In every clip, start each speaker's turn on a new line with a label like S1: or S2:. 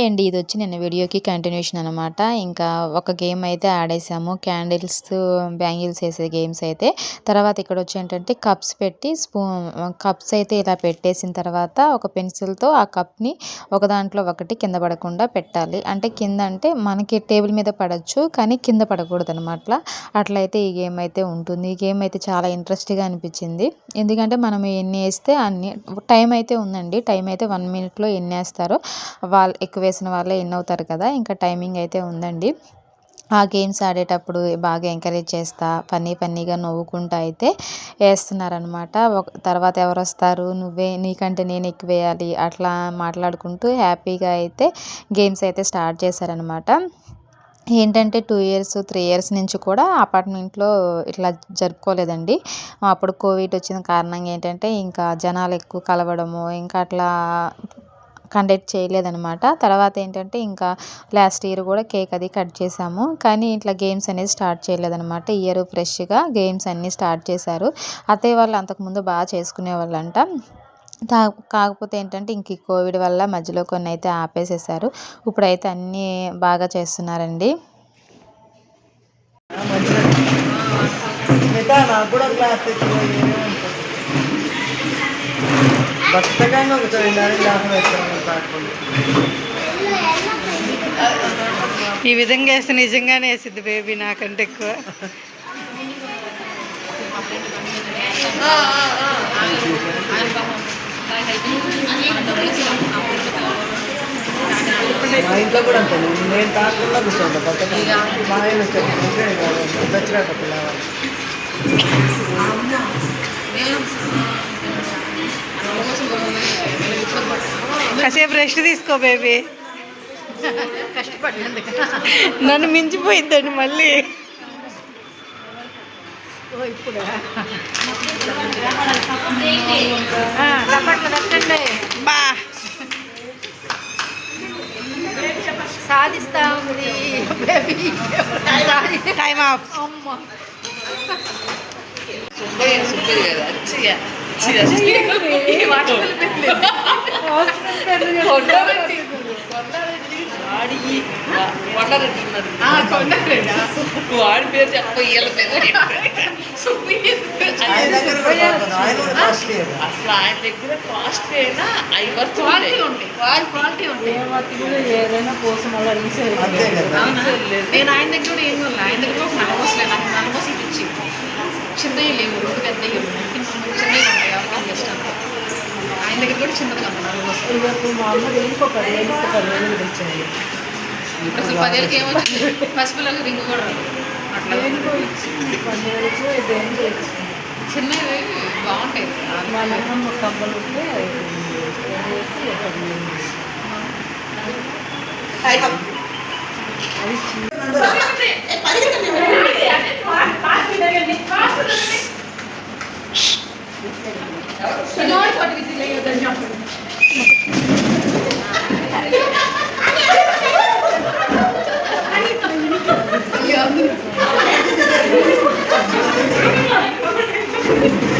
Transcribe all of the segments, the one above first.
S1: Hi అండి ఇది వచ్చి నిన్న వీడియోకి కంటిన్యూషన్ అనమాట ఇంకా ఒక గేమ్ అయితే ఆడేసాము క్యాండిల్స్ బ్యాంగిల్స్ వేసే గేమ్స్ అయితే. తర్వాత ఇక్కడ వచ్చి ఏంటంటే కప్స్ పెట్టి స్పూన్ కప్స్ అయితే ఇలా పెట్టేసిన తర్వాత ఒక పెన్సిల్తో ఆ కప్ని ఒక దాంట్లో ఒకటి కింద పడకుండా పెట్టాలి. అంటే కింద అంటే మనకి టేబుల్ మీద పడవచ్చు కానీ కింద పడకూడదు అనమాట అట్లయితే ఈ గేమ్ అయితే ఉంటుంది. ఈ గేమ్ అయితే చాలా ఇంట్రెస్ట్గా అనిపించింది. ఎందుకంటే మనం ఎన్ని వేస్తే అన్ని టైం అయితే ఉందండి. టైం అయితే వన్ మినిట్లో ఎన్ని వేస్తారో వాళ్ళు ఎక్కువ వేసిన వాళ్ళే ఇన్ అవుతారు కదా ఇంకా టైమింగ్ అయితే ఉందండి. ఆ గేమ్స్ ఆడేటప్పుడు బాగా ఎంకరేజ్ చేస్తా ఫన్నీ ఫన్నీగా నవ్వుకుంటూ అయితే వేస్తున్నారనమాట ఒక తర్వాత ఎవరు వస్తారు నువ్వే నీకంటే నేను ఎక్కువ వేయాలి అట్లా మాట్లాడుకుంటూ హ్యాపీగా అయితే గేమ్స్ అయితే స్టార్ట్ చేశారనమాట ఏంటంటే టూ ఇయర్స్ త్రీ ఇయర్స్ నుంచి కూడా అపార్ట్మెంట్లో ఇట్లా జరుపుకోలేదండి. అప్పుడు కోవిడ్ వచ్చిన కారణంగా ఏంటంటే ఇంకా జనాలు ఎక్కువ కలవడము ఇంకా అట్లా కండక్ట్ చేయలేదనమాట తర్వాత ఏంటంటే ఇంకా లాస్ట్ ఇయర్ కూడా కేక్ అది కట్ చేసాము. కానీ ఇట్లా గేమ్స్ అనేది స్టార్ట్ చేయలేదనమాట ఇయర్ ఫ్రెష్గా గేమ్స్ అన్నీ స్టార్ట్ చేశారు. అత్తయ్య వాళ్ళు అంతకుముందు బాగా చేసుకునే వాళ్ళంట. కాకపోతే ఏంటంటే ఇంక కోవిడ్ వల్ల మధ్యలో కొన్ని అయితే ఆపేసేసారు. ఇప్పుడైతే అన్నీ బాగా చేస్తున్నారండి.
S2: నాకు కూడా క్లాస్ బట్టగానే ఒక రెండు గ్లాస్ వేస్తాను
S3: ఈ విధంగా వేస్తే నిజంగానే వేసిద్ది బేబీ నాకంటే ఎక్కువ
S2: మా ఇంట్లో కూడా అంతే నేను తాకుండా కూర్చోండి బట్టగా మా ఆయన పిల్లవాళ్ళు
S3: కాసేపు రెస్ట్ తీసుకో బేబీ నన్ను మించిపోయిద్దండి మళ్ళీ బా
S4: సాధిస్తా ఉంది
S3: టైం ఆఫ్
S4: వాడి పేరు చెప్ప. వీళ్ళ పేరు అసలు ఆయన దగ్గర కాస్ట్ అయినా క్వాలిటీ
S3: ఏదైనా కోసం
S2: కదా.
S4: నేను ఆయన దగ్గర కూడా ఏం కొనలే. ఆయన దగ్గర కూడా నలభోసలే నాకు నలభోసలు పిచ్చి చిన్నవి లేవు. రెండు పెద్దవి ఉన్నాయి. చిన్నవి ఇప్పుడు అసలు పదేళ్ళకి ఏమొచ్చింది పసిపిల్లలకి రింగు కూడా రాదు. అట్లా
S3: దేనికో ఇచ్చింది పదివేలకు దేనికో ఇచ్చింది
S4: చిన్నవి బాగుంటాయి
S3: మా Şenol Kodu bizi yayılacağım. Thank
S2: you.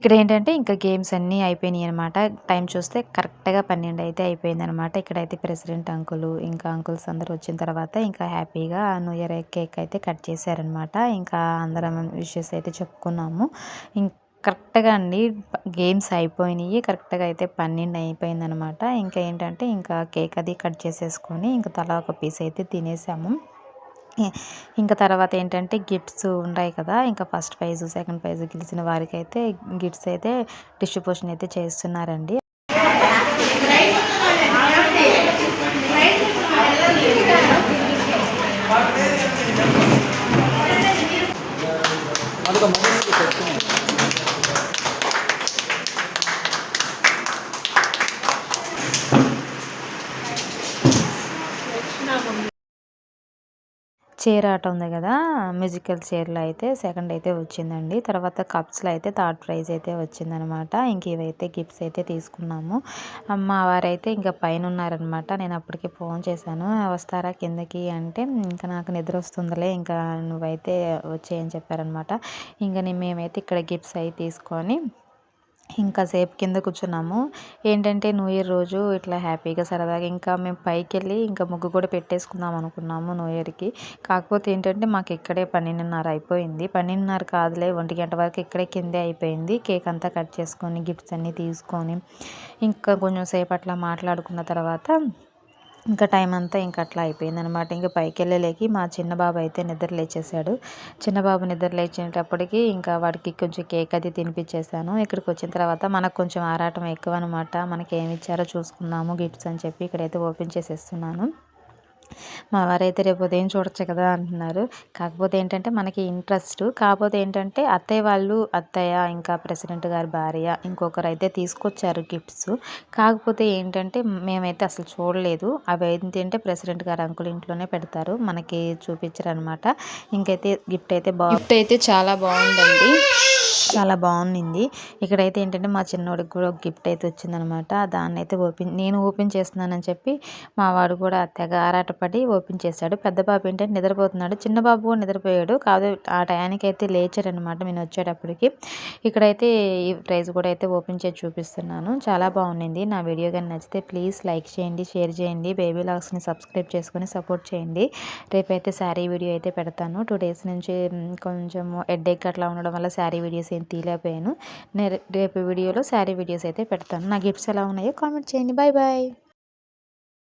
S1: ఇక్కడ ఏంటంటే ఇంకా గేమ్స్ అన్నీ అయిపోయినాయి అనమాట టైం చూస్తే కరెక్ట్గా పన్నెండు అయితే అయిపోయింది అనమాట ఇక్కడైతే ప్రెసిడెంట్ అంకులు ఇంకా అంకుల్స్ అందరూ వచ్చిన తర్వాత ఇంకా హ్యాపీగా న్యూ ఇయర్ కేక్ అయితే కట్ చేశారనమాట ఇంకా అందరం విషెస్ అయితే చెప్పుకున్నాము. ఇంకా కరెక్ట్గా అండి. గేమ్స్ అయిపోయినాయి. కరెక్ట్గా అయితే పన్నెండు అయిపోయింది అనమాట ఇంకా ఏంటంటే ఇంకా కేక్ అది కట్ చేసేసుకొని ఇంకా తలా ఒక పీస్ అయితే తినేసాము. ఇంకా తర్వాత ఏంటంటే గిఫ్ట్స్ ఉంటాయి కదా. ఇంకా ఫస్ట్ ప్రైజ్ సెకండ్ ప్రైజ్ గెలిచిన వారికైతే గిఫ్ట్స్ అయితే డిస్ట్రిబ్యూషన్ అయితే చేస్తున్నారండి. చైర్ ఆట ఉంది కదా మ్యూజికల్ చైర్లో అయితే సెకండ్ అయితే వచ్చిందండి. తర్వాత కప్స్లో అయితే థర్డ్ ప్రైజ్ అయితే వచ్చిందనమాట. ఇంక ఇవైతే గిఫ్ట్స్ అయితే తీసుకున్నాము. మా వారైతే ఇంకా పైన ఉన్నారనమాట. నేను అప్పటికి ఫోన్ చేశాను. వస్తారా కిందకి అంటే ఇంకా నాకు నిద్ర వస్తుందిలే ఇంకా నువ్వైతే వచ్చేయని చెప్పారనమాట. ఇంకా నేను మేమైతే ఇక్కడ గిఫ్ట్స్ అవి తీసుకొని ఇంకా సేపు కింద కూర్చున్నాము. ఏంటంటే న్యూ ఇయర్ రోజు ఇట్లా హ్యాపీగా సరదాగా ఇంకా మేము పైకి వెళ్ళి ఇంకా ముగ్గు కూడా పెట్టేసుకుందాం అనుకున్నాము న్యూ ఇయర్కి. కాకపోతే ఏంటంటే మాకు ఇక్కడే పన్నెండున్నర అయిపోయింది. పన్నెండున్నర కాదులే ఒంటి గంట వరకు ఇక్కడే కిందే అయిపోయింది. కేక్ అంతా కట్ చేసుకొని గిఫ్ట్స్ అన్నీ తీసుకొని ఇంకా కొంచెం సేపు అట్లా మాట్లాడుకున్న తర్వాత ఇంకా టైం అంతా ఇంకా అట్లా అయిపోయింది అనమాట ఇంకా పైకి వెళ్ళలేకి మా చిన్న బాబు అయితే నిద్ర లేచేసాడు చిన్న బాబు నిద్ర లేచేటప్పటికి ఇంకా వాడికి కొంచెం కేక్ అది తినిపించేసాను ఇక్కడికి వచ్చిన తర్వాత మనకు కొంచెం ఆరాటం ఎక్కువ అనమాట మనకి ఏమి ఇచ్చారో చూసుకుందాము గిఫ్ట్స్ అని చెప్పి ఇక్కడైతే ఓపెన్ చేసేస్తున్నాను. మా వారైతే రేపు ఉదయం చూడొచ్చు కదా అంటున్నారు. కాకపోతే ఏంటంటే మనకి ఇంట్రెస్ట్. కాకపోతే ఏంటంటే అత్తయ్య వాళ్ళు అత్తయ్య ఇంకా ప్రెసిడెంట్ గారి భార్య ఇంకొకరు అయితే తీసుకొచ్చారు గిఫ్ట్స్. కాకపోతే ఏంటంటే మేమైతే అసలు చూడలేదు. అవి ఏంటంటే ప్రెసిడెంట్ గారు అంకుల్ ఇంట్లోనే పెడతారు. మనకి చూపించరు అనమాట ఇంకైతే గిఫ్ట్ అయితే బాగా గిఫ్ట్ అయితే చాలా బాగుందండి. చాలా బాగుంది ఇక్కడైతే ఏంటంటే మా చిన్నోడికి కూడా ఒక గిఫ్ట్ అయితే వచ్చిందనమాట. దాన్ని అయితే ఓపెన్ నేను ఓపెన్ చేస్తున్నానని చెప్పి మా వాడు కూడా తెగ ఆరాటపడి ఓపెన్ చేశాడు. పెద్ద బాబు ఏంటంటే నిద్రపోతున్నాడు. చిన్న బాబు కూడా నిద్రపోయాడు. కాదు ఆ టయానికి అయితే లేచాడనమాట నేను వచ్చేటప్పటికి. ఇక్కడైతే ఈ ప్రైజ్ కూడా అయితే ఓపెన్ చేసి చూపిస్తున్నాను. చాలా బాగుంది నా వీడియో కానీ నచ్చితే ప్లీజ్ లైక్ చేయండి షేర్ చేయండి బేబీ లాగ్స్ని సబ్స్క్రైబ్ చేసుకొని సపోర్ట్ చేయండి. రేపైతే శారీ వీడియో అయితే పెడతాను. టూ డేస్ నుంచి కొంచెం హెడ్ఏక్ అట్లా ఉండడం వల్ల శారీ వీడియోస్ నేను తీయలేకపోయాను నేను రేపు వీడియోలో శారీ వీడియోస్ అయితే పెడతాను. నా గిఫ్ట్స్ ఎలా ఉన్నాయో కామెంట్ చేయండి. Bye bye.